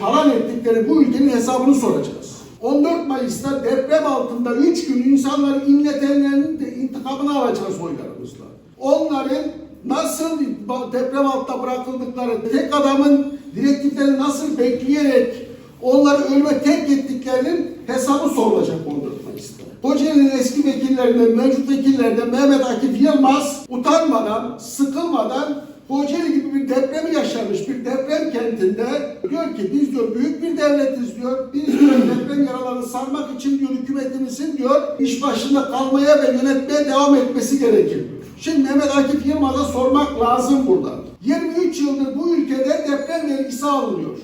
talan ettikleri bu ülkenin hesabını soracağız. 14 Mayıs'ta deprem altında 3 gün insanları inletenlerin de intikamını alacağız oylarımızla. Onların nasıl deprem altında bırakıldıkları, tek adamın direktifleri nasıl bekleyerek onları ölüme terk ettiklerinin hesabı sorulacak 14 Mayıs'ta. Kocaeli'nin eski vekillerinden, mevcut vekillerden Mehmet Akif Yılmaz utanmadan, sıkılmadan Kocaeli gibi bir depremi yaşamış bir deprem kentinde diyor ki biz diyor büyük bir devletiz diyor. Biz diyor deprem yaralarını sarmak için diyor hükümetimizin diyor iş başında kalmaya ve yönetmeye devam etmesi gerekir. Şimdi Mehmet Akif Yılmaz'a sormak lazım burada. 23 yıldır bu ülkede deprem vergisi alınıyor.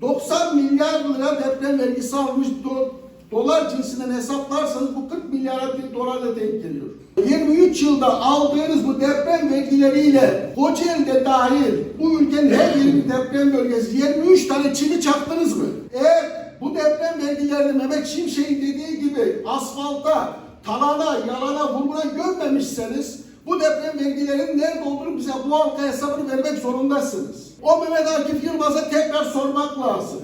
90 milyar lira deprem vergisi almış do- dolar cinsinden hesaplarsanız bu 40 milyara bir dolara denk geliyor. 23 yılda aldığınız bu deprem vergileriyle Kocaeli'de dahil bu ülkenin her yeri bir deprem bölgesi 23 tane çivi çaktınız mı? Eğer bu deprem vergilerini Mehmet Şimşek'in dediği gibi asfalta, talana, yalana, vurguna gömmemişseniz bu deprem vergilerinin nerede olduğunu bize bu halka hesabını vermek zorundasınız. O Mehmet Akif Yılmaz'a tekrar sormak lazım.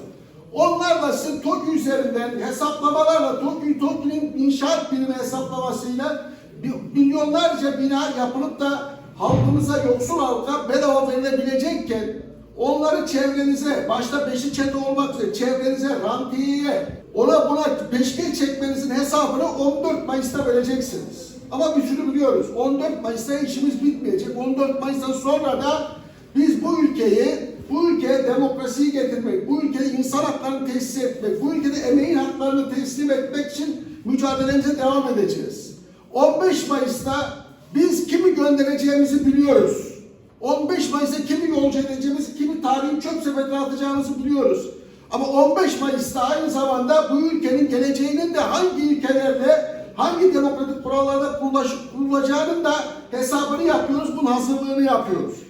Onlarla sizin TOKİ üzerinden hesaplamalarla TOKİ, TOKİ'nin inşaat birimi hesaplamasıyla milyonlarca bina yapılıp da halkımıza, yoksul halka bedava verilebilecekken onları çevrenize, başta beşi çete olmak üzere çevrenize, rantiyeye, ona buna peşke çekmenizin hesabını 14 Mayıs'ta vereceksiniz. Ama şunu biliyoruz, 14 Mayıs'ta işimiz bitmeyecek. 14 Mayıs'tan sonra da biz bu ülkeyi, bu ülkeye ülkede insan haklarını tesis etmek, bu ülkede emeğin haklarını teslim etmek için mücadelemize devam edeceğiz. 15 Mayıs'ta biz kimi göndereceğimizi biliyoruz. 15 Mayıs'ta kimi yolcu edeceğimizi, kimi tarihin çöp sepetine atacağımızı biliyoruz. Ama 15 Mayıs'ta aynı zamanda bu ülkenin geleceğinin de hangi ilkelerde, hangi demokratik kurallarda kurulacağının da hesabını yapıyoruz, bunun hazırlığını yapıyoruz.